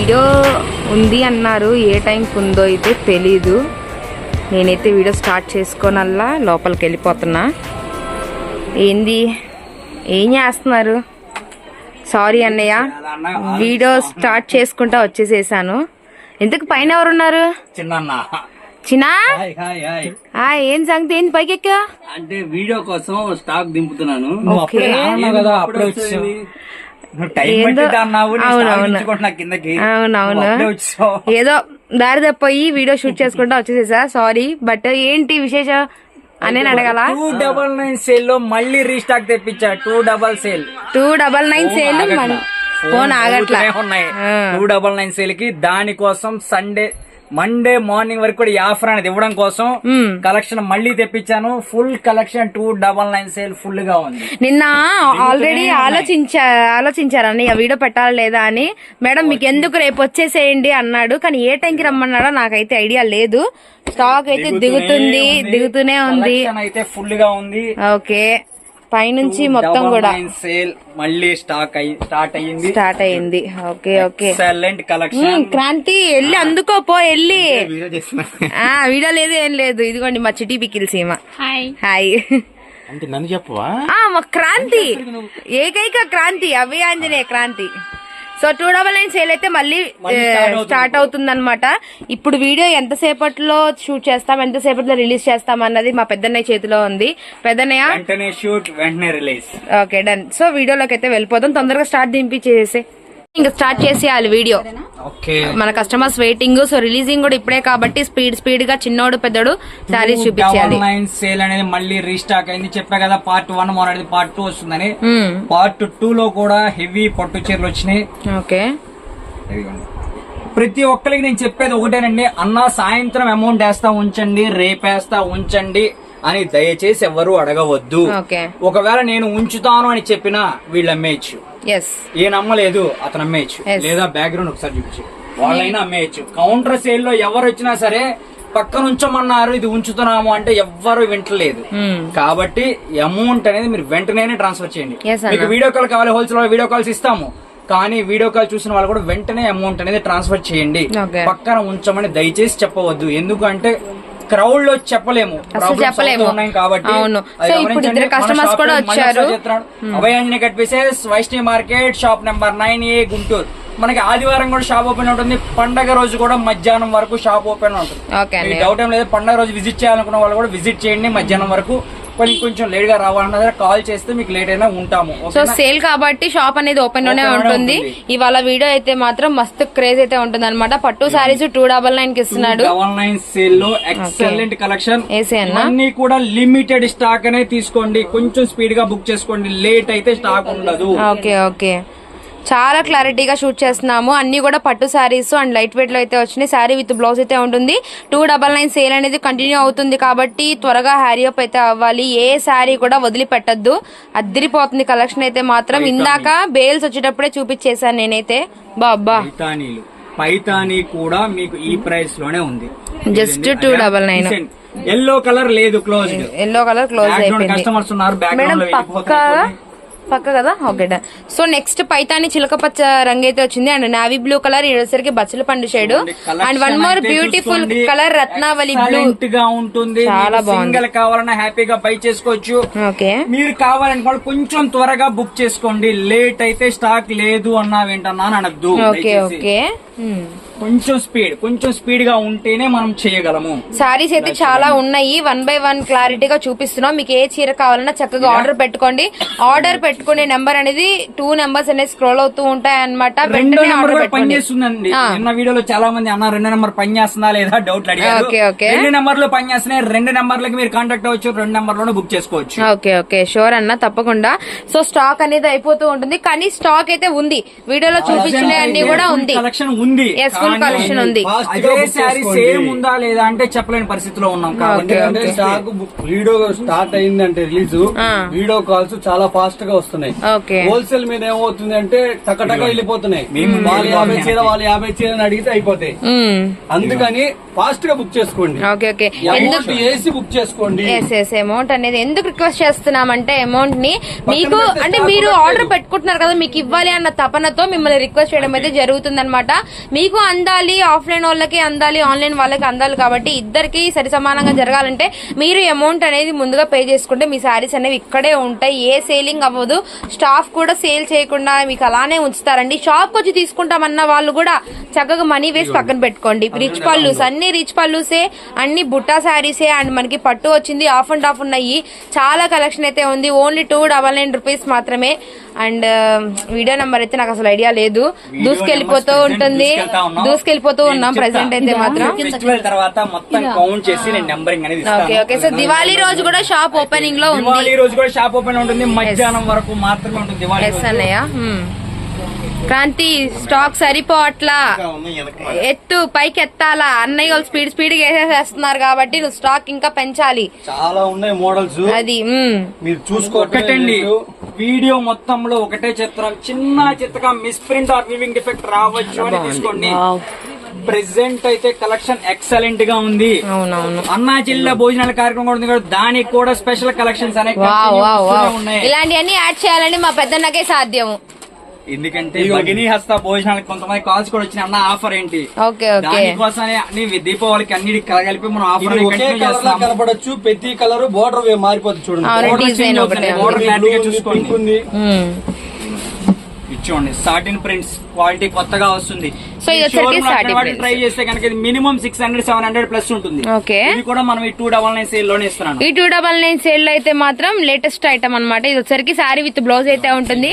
Video ఉంది అన్నారు. ఏ టైంకి ఉందో అయితే తెలీదు. నేనైతే వీడియో స్టార్ట్ చేసుకోనల్లా లోపలికి వెళ్ళిపోతున్నా. ఏంది? ఏం చేస్తున్నారు? సారీ అన్నయ్య. వీడియో స్టార్ట్ చేసుకుంటా వచ్చేసేసాను. ఎందుకు పైన ఎవరున్నారు? చిన్న చిన్నా? Hi hi hi. ఆ, ఏం సంగతి? ఏంటి పైకి ఎక్కా అంటే వీడియో కోసం స్టాక్ దింపుతున్నాను. అవునవును. ఏదో దారి తప్పోయి వీడియో షూట్ చేసుకుంటా వచ్చేసేసా. సారీ బట్ ఏంటి విశేషం? అని అడగల? టూ డబల్ నైన్ సేల్లో మళ్ళీ restock తెప్పించా. Two double sale two double nine sale phone ఆగట్లా. ఉన్నాయి. టూ డబల్ నైన్ సేల్కి దానికోసం సండే మండే మార్నింగ్ వరకు కూడా ఈ ఆఫర్ అనేది ఇవ్వడం కోసం. కలెక్షన్ మళ్ళీ తెప్పించాను. Full collection two double nine sale ఫుల్గా ఉంది. నిన్న ఆల్రెడీ ఆలోచించా ఆలోచించారని ఆ వీడియో పెట్టాలా లేదా అని. మేడం మీకు ఎందుకు రేపు వచ్చేసేయండి అన్నాడు. కానీ ఏ టైంకి రమ్మన్నాడో నాకైతే ఐడియా లేదు. స్టాక్ అయితే దిగుతుంది దిగుతూనే ఉంది. అయితే ఫుల్గా ఉంది. ఓకే. పైనుంచి మొత్తం కూడా. సేల్ మళ్ళీ స్టాక్ అయ్యి స్టార్ట్ అయ్యింది. స్టార్ట్ అయింది okay okay excellent collection Kranti వెళ్ళి అందుకో పో వెళ్ళి. వీడియో వీడియో లేదు ఏం లేదు. ఇదిగోండి మా చిటి పికిల్ సీమ. హాయ్ హాయ్ అంటే నన్ను చెప్పవా? ఆ మా క్రాంతి. ఏకైక Kranti Abhaya Anjaneya Kranti. So two double nine sale అయితే మళ్ళీ స్టార్ట్ అవుతుంది. అనమాట ఇప్పుడు వీడియో ఎంతసేపట్లో షూట్ చేస్తాం ఎంతసేపట్లో రిలీజ్ చేస్తాం అన్నది మా పెద్దన్నయ్య చేతిలో ఉంది. పెద్దన్నయ్య? షూట్ వెంటనే రిలీజ్. Okay done. సో వీడియోలోకి అయితే వెళ్ళిపోతాం తొందరగా స్టార్ట్ దింపించేసి ఇంకా స్టార్ట్ చేసేయాలి వీడియో. ఓకే. మన కస్టమర్స్ వెయిటింగ్ సో రిలీజింగ్ కూడా ఇప్పుడే కాబట్టి స్పీడ్ స్పీడ్గా చిన్నోడు పెద్దోడు శారీస్ చూపించాలి సేల్ అనేది మళ్ళీ రీస్టాక్ అయింది. చెప్పా కదా పార్ట్ వన్ మొన్నటి పార్ట్ టూ వస్తుందని. పార్ట్ టూ లో కూడా హెవీ పట్టు చీరలు వచ్చినాయి. ఓకే. ప్రతి ఒక్కరికి నేను చెప్పేది ఒకటేనండి. అన్న సాయంత్రం అమౌంట్ వేస్తా ఉంచండి రేపేస్తా ఉంచండి అని దయచేసి ఎవరు అడగవద్దు. ఒకవేళ నేను ఉంచుతాను అని చెప్పినా వీళ్ళు అమ్మేయచ్చు ఎస్ ఏ నమ్మలేదు అతను అమ్మేయచ్చు. లేదా బ్యాక్గ్రౌండ్ ఒకసారి చూపించు. వాళ్ళైనా అమ్మేయచ్చు. కౌంటర్ సేల్లో ఎవరు వచ్చినా సరే పక్కన ఉంచమన్నారు ఇది ఉంచుతున్నాము అంటే ఎవ్వరు వింటలేదు. కాబట్టి అమౌంట్ అనేది మీరు వెంటనే ట్రాన్స్ఫర్ చేయండి. మీకు వీడియో కాల్ కావాలి హోల్సేల్ వీడియో కాల్స్ ఇస్తాము. కానీ వీడియో కాల్ చూసిన వాళ్ళు కూడా వెంటనే అమౌంట్ అనేది ట్రాన్స్ఫర్ చేయండి. పక్కన ఉంచమని దయచేసి చెప్పవద్దు. ఎందుకంటే క్రౌడ్లో చెప్పలేము. చెప్పలేము. కాబట్టి అవును. సో ఇప్పుడు. ఇద్దరు shop కూడా వచ్చారు. Abhayanjaneya cut pieces Vaishnavi market shop number nine A Guntur. మనకి ఆదివారం కూడా షాప్ ఓపెన్ ఉంటుంది. పండగ రోజు కూడా మధ్యాహ్నం వరకు షాప్ ఓపెన్ ఉంటుంది. డౌట్ ఏం లేదు. పండగ రోజు విజిట్ చేయాలనుకున్న వాళ్ళు కూడా విజిట్ చేయండి మధ్యాహ్నం వరకు. కొంచెం లేట్గా రావాలన్నా కాల్ చేస్తే మీకు లేట్ అయినా ఉంటాము. సో? సేల్ కాబట్టి షాప్ అనేది ఓపెన్లోనే ఉంటుంది. ఇవాళ వీడియో అయితే మాత్రం మస్తు క్రేజ్ అయితే ఉంటుంది అనమాట పట్టు సారీస్ టూ డబల్ నైన్కి ఇస్తున్నాడు. డబల్ నైన్ సేల్లో ఎక్సలెంట్ కలెక్షన్ ఏసీ అన్న? అన్ని కూడా లిమిటెడ్ స్టాక్ అనే తీసుకోండి. కొంచెం స్పీడ్గా బుక్ చేసుకోండి. లేట్ అయితే స్టాక్ ఉండదు. ఓకే ఓకే చాలా క్లారిటీగా షూట్ చేస్తున్నాము. అన్ని కూడా పట్టు శారీస్ అండ్ లైట్ వెయిట్లో అయితే వచ్చినాయి. శారీ విత్ బ్లౌజ్ అయితే ఉంటుంది. టూ డబల్ నైన్ సేల్ అనేది కంటిన్యూ అవుతుంది కాబట్టి త్వరగా హ్యారీ అప్ అయితే అవ్వాలి. ఏ శారీ కూడా వదిలిపెట్టద్దు. అద్దరిపోతుంది కలెక్షన్ అయితే మాత్రం. ఇందాక బేల్స్ వచ్చేటప్పుడే చూపించేశాను నేనైతే. బాబ్బా పైతానీ కూడా మీకు ఈ ప్రైస్లోనే ఉంది Just 299. ఎల్లో కలర్ లేదు close yellow colour close customers ఉన్నారు మేడం పక్క పక్క కదా? Okay done so next Paithani చిలక పచ్చ రంగు అయితే వచ్చింది. అండ్ నావీ బ్లూ కలర్ వచ్చేసరికి బచ్చల పండు shade and one more beautiful colour Ratnavali blue గా ఉంటుంది. చాలా బాగుంది. కావాలన్నా హ్యాపీగా బై చేసుకోవచ్చు. ఓకే మీరు కావాలనుకోండి కొంచెం త్వరగా బుక్ చేసుకోండి. లేట్ అయితే స్టాక్ లేదు అన్నా వింటన్నా అని అనద్దు. ఓకే. Okay Hmm. కొంచెం స్పీడ్ కొంచెం స్పీడ్గా ఉంటేనే మనం చేయగలము. సారీస్ అయితే చాలా ఉన్నాయి. వన్ బై వన్ క్లారిటీగా చూపిస్తున్నాం. మీకు ఏ చీర కావాలన్నా చక్కగా ఆర్డర్ పెట్టుకోండి. ఆర్డర్ పెట్టుకునే నెంబర్ అనేది టూ నెంబర్స్ అనేది స్క్రోల్ అవుతూ ఉంటాయి అనమాట రెండో నెంబర్ పెట్టుకోండి. పనిచేస్తుందండి. నిన్న వీడియోలో చాలా మంది అన్నారు రెండో నెంబర్ పని చేస్తుందా లేదా? డౌట్లు అడిగారు. Okay, okay. రెండు నెంబర్లు పని చేస్తున్నాయి. రెండు నెంబర్లకి మీరు కాంటాక్ట్ అవ్వచ్చు రెండు నెంబర్లోనే బుక్ చేసుకోవచ్చు. Okay okay. షూర్ అన్న తప్పకుండా. సో స్టాక్ అనేది అయిపోతూ ఉంటుంది. కానీ స్టాక్ అయితే ఉంది. వీడియోలో చూపించిన అన్ని కూడా ఉంది. కలెక్షన్ ఉంది. ఫుల్ కలెక్షన్ ఉంది. అదే శారీ. సేమ్ ఉందా. లేదా అంటే చెప్పలేని పరిస్థితిలో ఉన్నాం కాబట్టి స్టాక్ బుక్- వీడియో స్టార్ట్ అయిందంటే రిలీజ్. వీడియో కాల్స్ చాలా ఫాస్ట్గా వస్తున్నాయి. ఓకే. హోల్సేల్ మీద ఏమవుతుంది అంటే టకటక వెళ్ళిపోతున్నాయి. మేము వాళ్ళు యాభై చీర వాళ్ళు యాభై చీర అని అడిగితే అయిపోతాయి. అందుకని ఫాస్ట్గా బుక్ చేసుకోండి. Okay okay. ఎందుకు? అమౌంట్ వేసి బుక్ చేసుకోండి అమౌంట్ అనేది ఎందుకు రిక్వెస్ట్ చేస్తున్నామంటే అమౌంట్ని మీకు అంటే మీరు ఆర్డర్. పెట్టుకుంటున్నారు కదా మీకు ఇవ్వాలి అన్న తపనతో మిమ్మల్ని రిక్వెస్ట్ చేయడం అయితే జరుగుతుంది అనమాట మీకు అందాలి ఆఫ్లైన్ వాళ్ళకి అందాలి ఆన్లైన్ వాళ్ళకి అందాలి కాబట్టి ఇద్దరికి సరి సమానంగా జరగాలంటే మీరు అమౌంట్ అనేది ముందుగా పే చేసుకుంటే మీ శారీస్ అనేవి ఇక్కడే ఉంటాయి. ఏ సేలింగ్ అవ్వదు. స్టాఫ్ కూడా సేల్ చేయకుండా మీకు అలానే ఉంచుతారండి. షాప్ వచ్చి తీసుకుంటామన్న వాళ్ళు కూడా చక్కగా మనీ వేసి పక్కన పెట్టుకోండి. రిచ్ పల్లూస్ అన్ని రిచ్ పల్లూసే అన్ని బుట్టా శారీసే అండ్ మనకి పట్టు వచ్చింది. ఆఫ్ అండ్ ఆఫ్ ఉన్నాయి. చాలా కలెక్షన్ అయితే ఉంది. Only two double nine rupees మాత్రమే. అండ్ వీడియో నెంబర్ అయితే నాకు అసలు ఐడియా లేదు దూసుకెళ్ళిపోతూ ఉంటుంది. దూసుకెళ్ళిపోతూ ఉన్నాం నేను ప్రెసెంట్ అయితే. మాత్రం ఫెస్టివల్ తర్వాత మొత్తం కౌంట్ చేసి నేను నెంబరింగ్ అనేది ఇస్తాను. ఓకే ఓకే సో దివాళీ రోజు కూడా షాప్ ఓపెనింగ్లో ఉంది దివాళీ రోజు కూడా షాప్ ఓపెన్ ఉంటుంది మధ్యాహ్నం వరకు మాత్రమే ఉంటుంది దివాళీ. అన్నయ్య హ్మ్. క్రాంతి స్టాక్ సరిపోవట్లా. ఎత్తు పైకి ఎత్తాలా అన్నయ్య వాళ్ళు స్పీడ్ స్పీడ్ వేసేసేస్తున్నారు కాబట్టి నువ్వు స్టాక్ ఇంకా పెంచాలి. చాలా ఉన్నాయి మోడల్స్. అది. మీరు చూసుకోకండి ఒకటండి. వీడియో మొత్తంలో ఒకటే చిత్రం. చిన్న చిత్తగా miss print or weaving defect రావచ్చు అని తీసుకోండి. ప్రెసెంట్ అయితే కలెక్షన్ ఎక్సలెంట్గా ఉంది. అవునవును. అన్నా జిల్లా భోజనాల కార్యక్రమం కూడా ఉంది దానికి కూడా స్పెషల్ కలెక్షన్స్ అనేవి ఇలాంటివన్నీ యాడ్ చేయాలని మా పెద్దన్నకే సాధ్యము. ఎందుకంటే భగిని హస్త భోజనాలకు కొంతమంది కాల్స్ కూడా వచ్చినాయి. అన్న ఆఫర్ ఏంటి? Okay okay. దానికోసమే అన్ని దీపావళికి అన్నిటి కలిపి మనం ఆఫర్ కనపడచ్చు ప్రతి కలర్ బోర్డర్ మారిపోతుంది చూడండి. అవును Border డిజైన్ change ఒకటే అవుతుంది. Border clarity గా Blue ఉంది, చూసుకోండి. మ్మ్. ఇచ్చోండి సాటిన్ ప్రింట్స్ క్వాలిటీ కొత్తగా వస్తుంది. ఇది prints. ట్రై చేస్తే కనుక ఇది minimum six hundred seven hundred plus ఉంటుంది. ఓకే. ఇది కూడా మనం ఈ టూ డబల్ నైన్ సేల్లోనే ఇస్తున్నాను. ఈ టూ డబల్ నైన్ సేల్లో అయితే మాత్రం లేటెస్ట్ ఐటమ్ అన్నమాట. ఇది వచ్చరికి శారీ విత్ బ్లౌజ్ అయితే ఉంటుంది.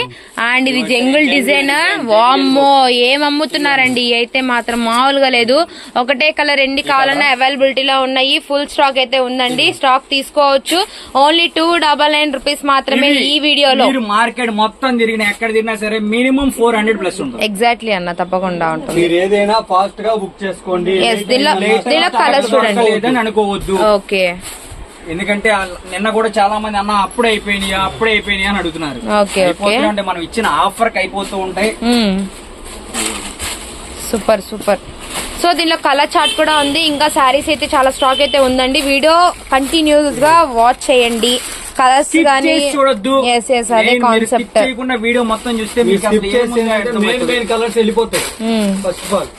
అండ్ ఇది జంగుల్ డిజైన్ వామ్మో ఏం అమ్ముతున్నారండి? అయితే మాత్రం మామూలుగా లేదు. ఒకటే కలర్ ఎన్ని కావాలన్నా అవైలబిలిటీలో ఉన్నాయి. ఫుల్ స్టాక్ అయితే ఉందండి. స్టాక్ తీసుకోవచ్చు. Only two double nine rupees మాత్రమే ఈ వీడియోలో. మీరు మార్కెట్ మొత్తం తిరిగిన ఎక్కడ తిరిగినా సరే మినిమం ఫోర్ హండ్రెడ్ ప్లస్ ఉంటుంది. ఎగ్జాక్ట్లీ అన్న తప్పకుండా ఉంటుంది. మీరు ఏదైనా ఫాస్ట్గా బుక్ చేసుకోండి Yes, దీనిలో కలర్స్ చూడండి. లేదని అనుకోవద్దు. ఓకే ఎందుకంటే నిన్న కూడా చాలా మంది అన్న అప్పుడే అయిపోయినాయి అప్పుడే అయిపోయినాయి అని అడుగుతున్నారు. Okay, okay. అయిపోతున్నాయి అంటే మనం ఇచ్చిన ఆఫర్కి అయిపోతూ ఉంటాయి. సూపర్ సూపర్ సో దీనిలో కలర్ చార్ట్ కూడా ఉంది. ఇంకా శారీస్ అయితే చాలా స్టాక్ అయితే ఉందండి. వీడియో కంటిన్యూస్గా వాచ్ చేయండి. కలర్స్ చేసి చూడొద్దు. ఎస్ ఎస్ అదే కాన్సెప్ట్ చేయకుండా వీడియో మొత్తం చూస్తే మీరు మీకు స్కిప్ చేసి మెయిన్ మెయిన్ కలర్స్ వెళ్ళిపోతాయి. First of all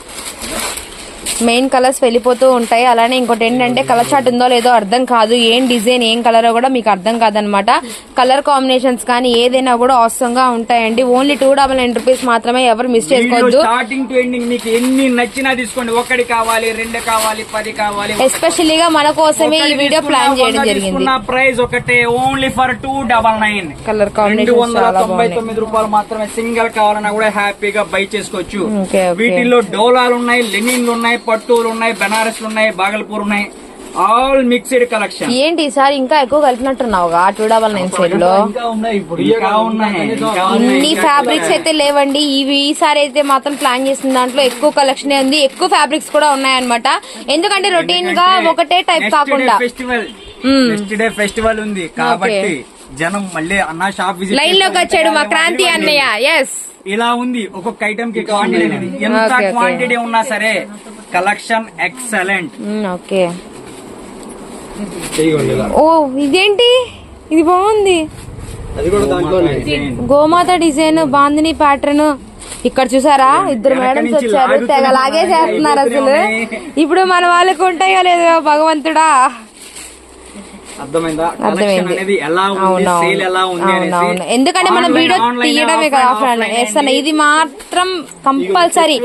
main colours వెళ్ళిపోతూ ఉంటాయి. అలానే ఇంకోటి ఏంటంటే కలర్ చార్ట్ ఉందో లేదో అర్థం కాదు. ఏం డిజైన్ ఏం కలర్ కూడా మీకు అర్థం కాదనమాట. కలర్ కాంబినేషన్స్ కానీ ఏదైనా కూడా అవసరం గా ఉంటాయండి. Only two double nine rupees మాత్రమే ఎవరు మిస్ చేసుకోవద్దు. స్టార్టింగ్ టు ఎండింగ్ మీకు ఎన్ని నచ్చినా తీసుకోండి. ఒకటి కావాలి రెండు కావాలి పది కావాలి ఎస్పెషల్లీగా మన కోసమే ఈ వీడియో ప్లాన్ చేయడం జరిగింది. ప్రైస్ ఒకటే. Only for two double nine colour combination తొంభై తొమ్మిది రూపాయలు మాత్రమే సింగిల్ కావాలన్నా కూడా హ్యాపీగా బై చేసుకోవచ్చు. వీటిల్లో డోలాలు ఉన్నాయి లెనిన్లు ఉన్నాయి పట్టులు ఉన్నాయి బెనారస్లు ఉన్నాయి బాగల్పూర్ ఉన్నాయి ఆల్ మిక్స్డ్ కలెక్షన్ ఏంటి ఈసారి ఇంకా ఎక్కువ కలిపినట్టున్నావుగా? టూ డబల్ నైన్ సైడ్లో ఉన్నాయి ఉన్నాయి, ఉన్నాయి. ఇన్ని ఫ్యాబ్రిక్స్ అయితే లేవండి. ఇవి ఈసారి అయితే మాత్రం ప్లాన్ చేసిన దాంట్లో ఎక్కువ కలెక్షన్ ఉంది. ఎక్కువ ఫ్యాబ్రిక్స్ కూడా ఉన్నాయన్నమాట. ఎందుకంటే రొటీన్గా ఒకటే టైప్ కాకుండా. ఫెస్టివల్ నెక్స్ట్ డే ఫెస్టివల్ ఉంది. కాబట్టి జనం మళ్ళీ అన్న షాప్ విజిట్ లైన్లోకి వచ్చాడు మా క్రాంతి అన్నయ్య. ఎస్ ఇలా ఉంది. ఒక్కొక్క ఐటమ్కి క్వాంటిటీ అనేది. ఎంత. క్వాంటిటీ ఉన్నా సరే కలెక్షన్ ఎక్సలెంట్ ఓకే. ఓ ఇదేంటి? ఇది బాగుంది. అది కూడా దాంట్లోనే. గోమాత డిజైన్ బాందిని ప్యాటర్న్ ఇక్కడ చూసారా? ఇద్దరు వెనక మేడమ్స్ వచ్చారు. తెగ లాగుతూనే లాగే ఉన్నాయి, చేస్తున్నారు అసలు ఇప్పుడు మన వాళ్ళకి ఉంటాయో లేదో భగవంతుడా అర్థమైందా అర్థమైంది. కలెక్షన్ అనేది ఎలా ఉంది అవునవును. ఎందుకంటే మనం వీడియో తీయడమే కదా ఆఫ్లైన్ వేస్తాను? ఇది మాత్రం కంపల్సరీ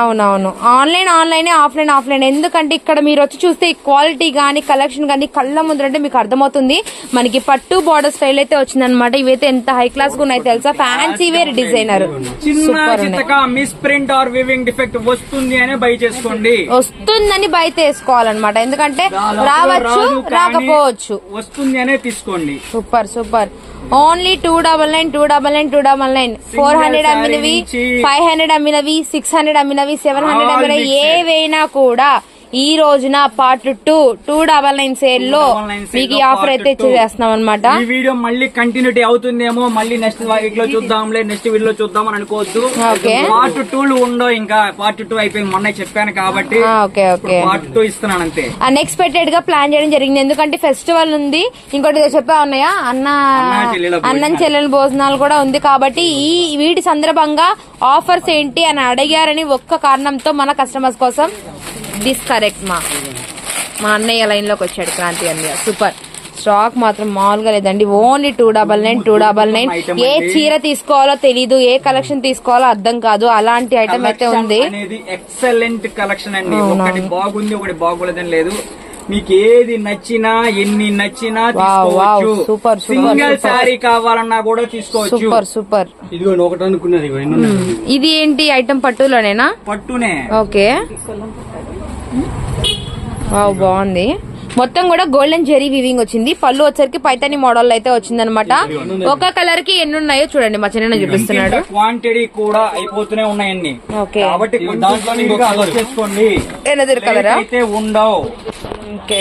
అవునవును. ఆన్లైన్ ఆన్లైన్ ఆఫ్లైన్ ఆఫ్లైన్ ఎందుకంటే ఇక్కడ మీరు వచ్చి చూస్తే ఈ క్వాలిటీ గానీ కలెక్షన్ గానీ కళ్ళ ముందరంటే మీకు అర్థమవుతుంది. మనకి పట్టు బార్డర్ స్టైల్ అయితే వచ్చిందనమాట ఇవైతే ఎంత హై క్లాస్గా ఉన్నాయి తెలుసా? Fancy wear designer miss print or weaving defect వస్తుంది అనే బై చేసుకోండి. వస్తుందని బయట వేసుకోవాలన్నమాట ఎందుకంటే రావచ్చు. కానీ రాకపోవచ్చు. వస్తుంది అనే తీసుకోండి. Super super. Only two double nine two double nine two double nine four hundred అమ్మినవి five hundred అమ్మినవి సిక్స్ హండ్రెడ్ అమ్మినవి సెవెన్ హండ్రెడ్ అమ్మినవి. ఏవైనా కూడా ఈ రోజున part two two double nine సేల్లో 299 sale మీకు ఈ లో ఆఫర్ అయితే two. ఇచ్చేస్తున్నాం అనమాట ఈ వీడియో మళ్ళీ కంటిన్యూటీ అవుతుందేమో మళ్ళీ నెక్స్ట్ వీక్లో చూద్దాంలే నెక్స్ట్ వీడియో చూద్దాం అని అనుకోవద్దు. Okay. పార్ట్ టూ ఉండవు ఇంకా. పార్ట్ టూ అయిపోయింది మొన్న చెప్పాను కాబట్టి ఓకే ఓకే. పార్ట్ టూ ఇస్తున్నాను అంతే. అన్ఎక్స్పెక్టెడ్గా ప్లాన్ చేయడం జరిగింది. ఎందుకంటే ఫెస్టివల్ ఉంది. ఇంకోటి చెప్పా ఉన్నాయా? అన్న అన్నా. చెల్లెల భోజనాలు. కూడా ఉంది కాబట్టి ఈ వీటి సందర్భంగా ఆఫర్స్ ఏంటి అని అడిగారని ఒక్క కారణంతో మన కస్టమర్స్ కోసం దిస్ కరెక్ట్ మా. మా అన్నయ్య లైన్లోకి వచ్చాడు క్రాంతి అన్నయ్య. సూపర్ స్టాక్ మాత్రం మామూలుగా లేదండి. Only two double nine two double nine ఏ. చీర తీసుకోవాలో తెలీదు ఏ కలెక్షన్ తీసుకోవాలో అర్థం కాదు. అలాంటి ఐటమ్ అయితే ఉంది. అనేది ఎక్సలెంట్ కలెక్షన్ అండి. ఒకటి బాగుంది ఒకటి బాగోలేదని లేదు. మీకు ఏది నచ్చినా ఎన్ని నచ్చినా తీసుకోవచ్చు. Super, super, single super. Sari కావాలన్నా కూడా తీసుకోవచ్చు. సూపర్ సూపర్ ఇదిగోండి ఒకటి అనుకున్నది ఉన్నాయి. ఇది ఏంటి ఐటమ్ పట్టులోనేనా? పట్టునే. ఓకే వావ్ బాగుంది. మొత్తం కూడా గోల్డెన్ జెరీ వివింగ్ వచ్చింది. పళ్ళు వచ్చరికి పైతాని మోడల్ అయితే వచ్చిందనమాట ఒక కలర్కి ఎన్ని ఉన్నాయో చూడండి మా చిన్న చూపిస్తున్నాడు. క్వాంటిటీ కూడా అయిపోతూనే ఉన్నాయండి ఓకే. కాబట్టి దాంట్లో కలరా అయితే ఉండవు. ఓకే.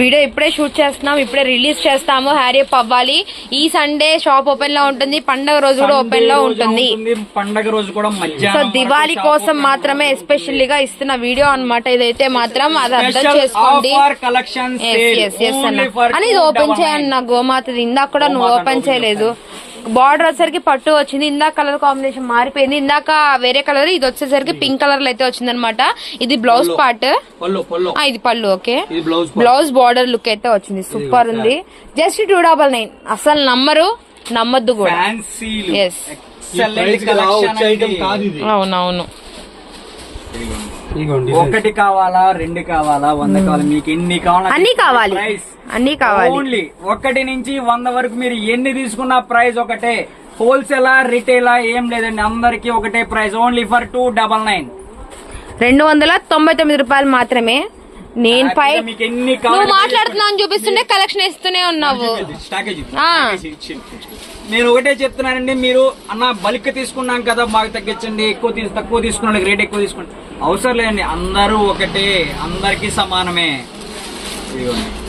వీడియో ఇప్పుడే షూట్ చేస్తున్నాం ఇప్పుడే రిలీజ్ చేస్తాము. హ్యారీప్ అవ్వాలి ఈ సండే షాప్ ఓపెన్లో ఉంటుంది పండగ రోజు కూడా ఓపెన్లో ఉంటుంది. పండగ రోజు కూడా సో దివాళీ కోసం మాత్రమే ఎస్పెషల్లీ గా ఇస్తున్న వీడియో అన్నమాట. ఇదైతే మాత్రం అది అర్థం చేసుకోండి. అని ఇది ఓపెన్ చేయండి నా గోమాతది. ఇందాక కూడా నువ్వు ఓపెన్ చేయలేదు. బార్డర్ వచ్చేసరికి పట్టు వచ్చింది. ఇందాక కలర్ కాంబినేషన్ మారిపోయింది. ఇందాక వేరే కలర్ ఇది వచ్చేసరికి పింక్ కలర్లో అయితే వచ్చింది అనమాట ఇది బ్లౌజ్ పార్ట్. ఇది పళ్ళు ఓకే. ఇది బ్లౌజ్ బ్లౌజ్ బార్డర్ లుక్ అయితే వచ్చింది. సూపర్ ఉంది. Just two double nine. అసలు నమ్మరు నమ్మద్దు కూడా. అవునవును. ఒకటి కావాలా రెండు కావాలా వంద కావాలా? మీకు ఎన్ని కావాలా అన్ని కావాలి. ప్రైస్. అన్ని కావాలి. ఓన్లీ ఒకటి నుంచి వంద వరకు మీరు ఎన్ని తీసుకున్న ప్రైస్ ఒకటే. హోల్సేలా రిటైలా ఏం లేదండి. అందరికి ఒకటే price. Only for two double nine రెండు వందల తొంభై తొమ్మిది రూపాయలు మాత్రమే నేను ఎన్ని నువ్వు మాట్లాడుతున్నావు అని చూపిస్తుంటే కలెక్షన్ ఇస్తూనే ఉన్నావు. నేను ఒకటే చెప్తున్నానండి మీరు అన్న బల్క్ తీసుకున్నాం కదా మాకు తగ్గించండి ఎక్కువ తీసు తక్కువ తీసుకున్న వాళ్ళకి రేట్ ఎక్కువ తీసుకోండి అవసరం లేదండి అందరూ ఒకటే అందరికీ సమానమే.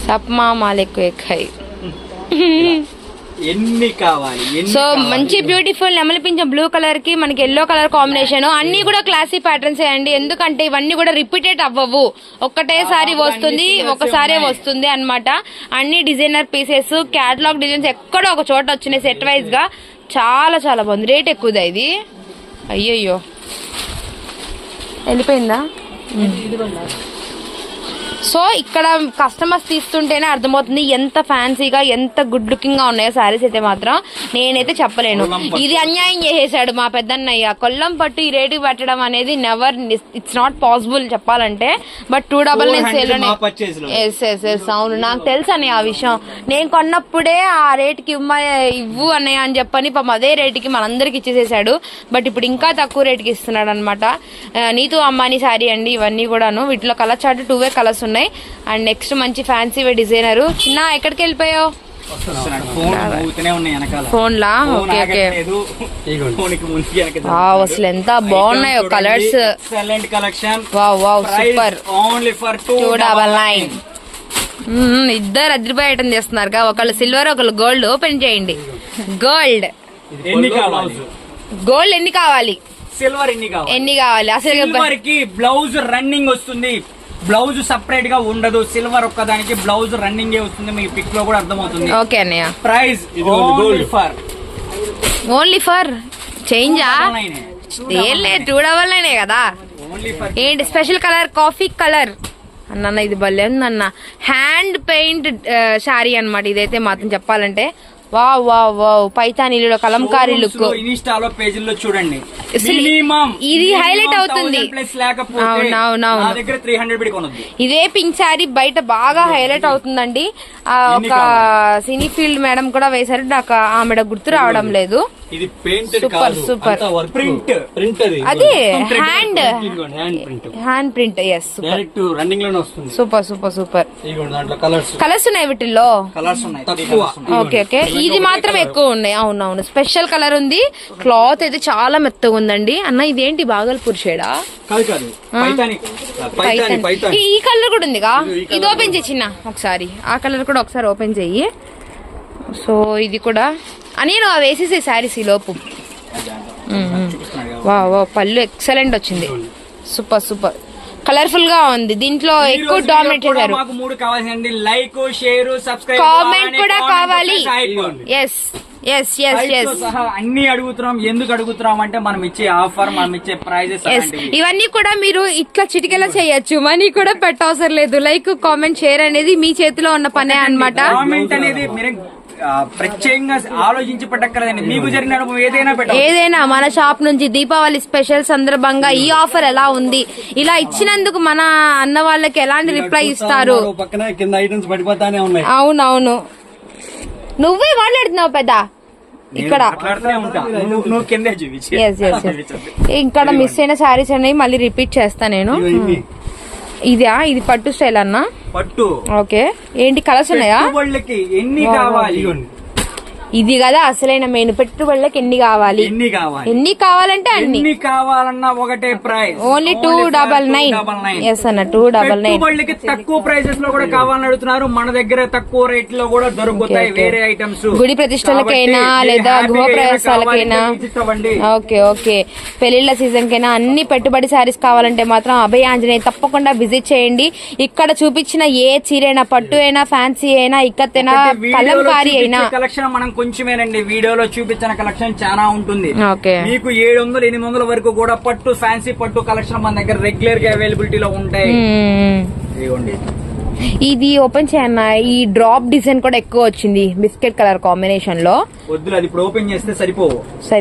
సప్మా మాలిక్ ఎక్కాయి. ఎన్ని కావాలి? సో? మంచి బ్యూటిఫుల్ నెమలిపించే బ్లూ కలర్కి మనకి ఎల్లో కలర్ కాంబినేషన్ అన్ని కూడా క్లాసీ ప్యాటర్న్స్ అండి. ఎందుకంటే ఇవన్నీ కూడా రిపీటెడ్ అవ్వవు. ఒక్కటేసారి వస్తుంది ఒకసారి వస్తుంది అన్నమాట. అన్ని డిజైనర్ పీసెస్ క్యాటలాగ్ డిజైన్స్ ఎక్కడో ఒక చోట వచ్చినాయి సెట్ వైజ్గా. చాలా చాలా బాగుంది. రేట్ ఎక్కువదా ఇది? అయ్యయ్యో. వెళ్ళిపోయిందా? సో ఇక్కడ కస్టమర్స్ తీస్తుంటేనే అర్థమవుతుంది ఎంత ఫ్యాన్సీగా ఎంత గుడ్ లుకింగ్గా ఉన్నాయో సారీస్ అయితే మాత్రం నేనైతే చెప్పలేను. ఇది అన్యాయం చేసేసాడు మా పెద్దన్నయ్య. కొల్లం పట్టు ఈ రేటుకి పెట్టడం అనేది నెవర్ ఇట్స్ నాట్ పాసిబుల్ చెప్పాలంటే but two double nine 400 sale మా purchase లో. ఎస్ ఎస్ ఎస్ అవును. నాకు తెలుసు అన్నయ్య ఆ విషయం. నేను కొన్నప్పుడే ఆ రేటుకి ఇవ్వ ఇవ్వు అన్నయ్య అని చెప్పని పాపం అదే రేటుకి మనందరికి ఇచ్చేసేసాడు. బట్ ఇప్పుడు ఇంకా తక్కువ రేటుకి ఇస్తున్నాడు అనమాట నీతు అమ్మాని శారీ అండి ఇవన్నీ కూడాను. వీటిలో colour chart two way colours ఉన్నాయి. అండ్ నెక్స్ట్ మంచి ఫ్యాన్సీ డిజైనర్ చిన్న ఎక్కడికి వెళ్ళిపోయావు? వస్తున్నాడు. ఫోన్ ఊగుతూనే ఉన్నాయి వెనకాల. ఫోన్ లా ఫోన్ ఓకే ఓకే. వావ్, అసలు ఎంత బాగున్నాయో collection wow wow super two double nine ఇద్దరు అదిరిపోయి ఐటమ్ చేస్తున్నారు ఒకళ్ళు సిల్వర్ ఒకళ్ళు గోల్డ్ ఓపెన్ చేయండి. గోల్డ్ గోల్డ్ ఎన్ని కావాలి? సిల్వర్ ఎన్ని కావాలి? ఎన్ని కావాలి? అసలు సిల్వర్కి బ్లౌజ్ రన్నింగ్ వస్తుంది. బ్లౌజ్ సపరేట్గా ఉండదు. సిల్వర్ ఒక్కదానికి బ్లౌజ్ రన్నింగ్ వస్తుంది. మీకు పిక్లో కూడా అర్థమవుతుంది. ఓకే అన్నయ్య. ప్రైస్. ఫర్ ఓన్లీ ఫర్ చేంజా ఏం లేదు టూ డబల్ నైనే కదా? ఏంటి స్పెషల్ కలర్ కాఫీ కలర్ అన్న ఇది భలే ఉందన్న. హ్యాండ్ పెయింట్ శారీ అన్నమాట. ఇదైతే మాత్రం చెప్పాలంటే వావ్ వావ్ వావ్. పైతానీలో కలంకారీ లుక్ ఇన్స్టాలో పేజీల్లో చూడండి. ఇది highlight అవుతుంది. ఇదే పింక్ శారీ బయట బాగా హైలైట్ అవుతుందండి. ఒక? సినీ ఫీల్డ్ మేడం కూడా వేశారు. నాకు ఆమెడ గుర్తు రావడం లేదు. ఇది painted super. Work Print. Print అది అది hand hand print hand print yes super direct రన్నింగ్లోనే వస్తుంది. సూపర్ సూపర్ సూపర్ ఇదిగోండి దాంట్లో కలర్స్ కలర్స్ ఉన్నాయి వీటిల్లో? కలర్స్ ఉన్నాయి. తక్కువ. ఓకే ఓకే ఇది మాత్రం ఎక్కువ ఉన్నాయి. అవునవును. స్పెషల్ కలర్ ఉంది. క్లాత్ అయితే చాలా మెత్తగా ఉందండి. అన్న ఇదేంటి బాగల్పూర్ షేడా? కాదు కాదు. పైతాని పైతాని పైతాని ఈ కలర్ కూడా ఉందిగా? ఇది ఓపెన్ చేయి చిన్న. ఒకసారి. ఆ కలర్ కూడా ఒకసారి ఓపెన్ చెయ్యి సో ఇది కూడా అని నువ్వు అవి వేసేసే శారీస్ ఈ లోపు. వా వా పళ్ళు ఎక్సలెంట్ వచ్చింది. Super super. కలర్ఫుల్గా ఉంది. దీంట్లో ఎక్కువ డామినేట్ చేశారు మూడు కావాల్సింది లైక్ షేర్ సబ్స్క్రైబ్ కామెంట్ కూడా కావాలి. ఎస్ ఎస్ ఎస్ ఎస్ అన్ని అడుగుతున్నాం. ఎందుకు అడుగుతున్నాం అంటే మనం ఇచ్చే ఆఫర్ మనం ఇచ్చే ప్రైజెస్ ఇవన్నీ కూడా మీరు ఇట్లా చిటికెలా చేయొచ్చు. మనీ కూడా పెట్టవసరం లేదు. లైక్ కామెంట్ షేర్ అనేది మీ చేతిలో ఉన్న పనే అన్నమాట. కామెంట్ అనేది ప్రత్యేకంగా ఆలోచించి పెట్టక్కర్లేదండి మీకు జరిగిన అనుభవం ఏదైనా ఏదైనా మన షాప్ నుంచి దీపావళి స్పెషల్ సందర్భంగా ఈ ఆఫర్ ఎలా ఉంది? ఇలా ఇచ్చినందుకు మన అన్న వాళ్ళకి ఎలాంటి రిప్లై ఇస్తారు? పక్కన కింద ఐటమ్స్ పడిపోతానే ఉన్నాయి. అవునవును. నువ్వే మాట్లాడుతున్నావు పెద్ద. ఇక్కడ. ఇక్కడ మిస్ అయిన శారీస్ అనేవి మళ్ళీ రిపీట్ చేస్తా నేను. ఇదా? ఇది పట్టు స్టైల్ అన్నా? పట్టు. ఓకే. ఏంటి కలర్స్ ఉన్నాయా? ఎన్ని కావాలి. ఇది కదా అసలైన మెయిన్. పెట్టుబడులకు ఎన్ని కావాలి? ఎన్ని కావాలి? ఎన్ని కావాలంటే అన్ని. ఎన్ని కావాలన్నా ఒకటే price only two double nine yes అన్న టూ డబల్ నైన్ పెట్టుబడులకి తక్కువ ప్రైసెస్లో కూడా కావాలని అడుగుతున్నారు. మన దగ్గర తక్కువ రేట్లో కూడా దొరుకుతాయి. వేరే ఐటమ్స్ గుడి ప్రతిష్టలకైనా లేదా గృహ ప్రవేశాలకైనా? ఓకే ఓకే పెళ్ళిళ్ళ సీజన్ కైనా అన్ని పెట్టుబడి శారీస్ కావాలంటే మాత్రం అభయ ఆంజనేయ తప్పకుండా విజిట్ చేయండి. ఇక్కడ చూపించిన ఏ చీరైనా పట్టు అయినా ఫ్యాన్సీ అయినా ఇక్కతైనా కలంకారీ అయినా. కలెక్షన్ మనం కొంచెమేనండి వీడియోలో చూపించిన కలెక్షన్ చాలా ఉంటుంది. ఓకే. మీకు ఏడు వందలు ఎనిమిది వందల వరకు కూడా పట్టు ఫ్యాన్సీ పట్టు కలెక్షన్ మన దగ్గర రెగ్యులర్గా అవైలబిలిటీలో ఉంటాయి. ఇదిగోండి. ఇది ఓపెన్ చేయన్న ఈ డ్రాప్ డిజైన్ కూడా ఎక్కువ వచ్చింది బిస్కెట్ కలర్ కాంబినేషన్లో వద్దులు అది ఇప్పుడు ఓపెన్ చేస్తే సరిపోవు.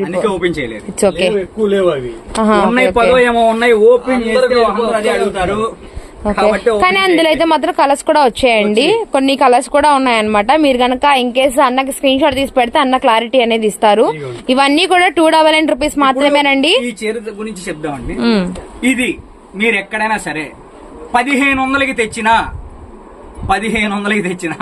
అందుకే ఓపెన్ చేయలేదు. ఇట్స్ ఓకే ఎక్కువ లేవు అవి. ఉన్నాయి పదో ఏమో ఉన్నాయి ఓపెన్ చేస్తే అందరూ అదే అడుగుతారు. కానీ అందులో అయితే మాత్రం కలర్స్ కూడా వచ్చాయండి. కొన్ని కలర్స్ కూడా ఉన్నాయన్నమాట. మీరు గనక ఇన్ కేస్ అన్నకి స్క్రీన్ షాట్ తీసి పెడితే అన్న క్లారిటీ అనేది ఇస్తారు. ఇవన్నీ కూడా టూ డబల్ నైన్ రూపీస్ మాత్రమేనండి. ఈ చీర గురించి చెప్దామండి. ఇది మీరు ఎక్కడైనా సరే పదిహేను వందలకి తెచ్చినా పదిహేను వందలకి తెచ్చినా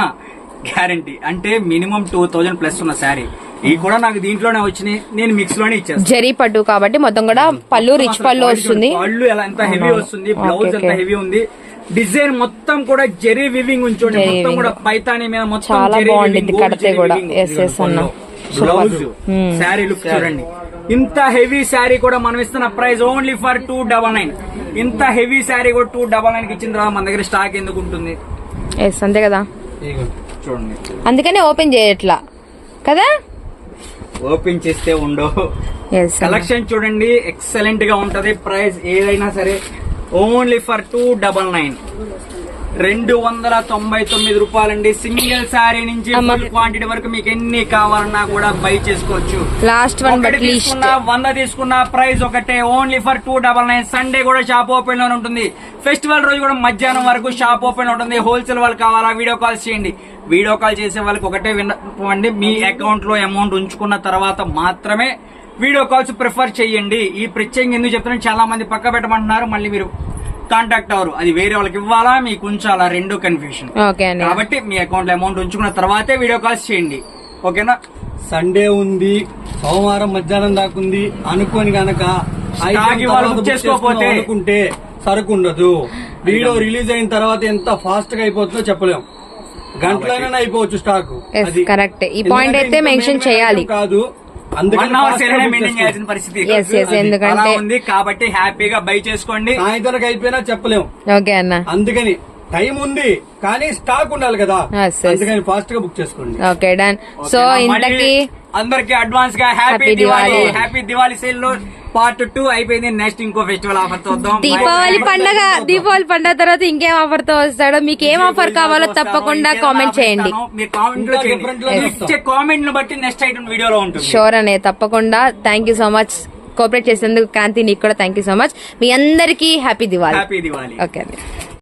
గ్యారంటీ అంటే మినిమం టూ థౌజండ్ ప్లస్ ఉన్న శారీ ఇవి కూడా నాకు దీంట్లోనే వచ్చినాయి. నేను మిక్స్లోనే ఇచ్చేస్తాను జరీ పట్టు కాబట్టి మొత్తం కూడా పళ్ళు రిచ్ పళ్ళు వస్తుంది. పళ్ళు ఎలా ఎంత హెవీ వస్తుంది బ్లౌజ్ ఎంత. హెవీ ఉంది. డిజైన్ మొత్తం కూడా జెరీ వివింగ్ ఉంచండి. జరీ మొత్తం. కూడా పైతాని మీద మొత్తం చాలా కడితే కూడా. బ్లౌజ్. శారీ లుక్ చూడండి. ఇంత హెవీ శారీ కూడా మనం ఇస్తున్న price only for two double nine ఇంత హెవీ శారీ కూడా టూ డబల్ నైన్కి ఇచ్చిన తర్వాత మన దగ్గర స్టాక్ ఎందుకు ఉంటుంది? అంతే కదా. చూడండి. అందుకనే ఓపెన్ చేయట్లా. కదా? ఓపెన్ చేస్తే ఉండవు. కలెక్షన్ చూడండి ఎక్సలెంట్గా ఉంటది. ప్రైస్ ఏదైనా సరే only for two double nine రెండు వందల తొంభై తొమ్మిది రూపాయలండి. సింగిల్ శారీ నుంచి. ఫుల్ క్వాంటిటీ వరకు మీకు ఎన్ని కావాలన్నా కూడా బై చేసుకోవచ్చు. లాస్ట్ వన్ తీసుకున్నా వంద తీసుకున్న ప్రైస్ ఒకటే. Only for two double nine Sunday కూడా షాప్ ఓపెన్లోనే ఉంటుంది. ఫెస్టివల్ రోజు కూడా మధ్యాహ్నం వరకు షాప్ ఓపెన్ ఉంటుంది. హోల్సేల్ వాళ్ళు కావాలా వీడియో కాల్స్ చేయండి. వీడియో కాల్ చేసే వాళ్ళకి ఒకటే వినండి మీ అకౌంట్లో అమౌంట్ ఉంచుకున్న తర్వాత మాత్రమే వీడియో కాల్స్ ప్రిఫర్ చేయండి. ఈ ప్రత్యేకంగా ఎందుకు చెప్తున్నాను? చాలా మంది పక్క పెట్టమంటున్నారు. మళ్ళీ మీరు కాంటాక్ట్ అవరు. అది వేరే వాళ్ళకి ఇవ్వాలా మీకు ఉంచాలా రెండు కన్ఫ్యూషన్ కాబట్టి మీ అకౌంట్లో అమౌంట్ ఉంచుకున్న తర్వాతే వీడియో కాల్స్ చేయండి. ఓకేనా? సండే ఉంది సోమవారం మధ్యాహ్నం దాకా ఉంది అనుకోని గనక అనుకుంటే సరుకు ఉండదు వీడియో రిలీజ్ అయిన తర్వాత ఎంత ఫాస్ట్గా అయిపోతుందో చెప్పలేం. గంటలైనా అయిపోవచ్చు స్టాక్ correct. ఈ point అయితే mention చేయాలి. కాదు. ఎందుకంటే- ఉంది కాబట్టి హ్యాపీగా బై చేసుకోండి. సాయంత్రం అయిపోయినా చెప్పలేం. ఓకే అన్న. అందుకని టైం ఉంది కానీ స్టాక్ ఉండాలి కదా. అందుకని ఫాస్ట్గా బుక్ చేసుకోండి. Okay done. సో? ఇంతకీ అందరికి అడ్వాన్స్గా హ్యాపీ దివాళీ. హ్యాపీ దివాళీ సేల్లో పార్ట్ టూ అయిపోయింది. నెక్స్ట్ ఇంకో ఫెస్టివల్ ఆఫర్ చూద్దాం. దీపావళి పండగ దీపావళి పండగ తర్వాత ఇంకేం ఆఫర్తో వస్తాడో మీకు ఏం ఆఫర్ కావాలో తప్పకుండా కామెంట్ చేయండి. మీరు కామెంట్లో చేయండి. ను బట్టి నెక్స్ట్ ఐటమ్ వీడియోలో ఉంటుంది. షోర్ అనే తప్పకుండా. Thank you so much cooperate చేసేందుకు క్రాంతి నీకు కూడా థ్యాంక్ యూ సో మచ్ మీ అందరికీ happy Diwali happy Diwali okay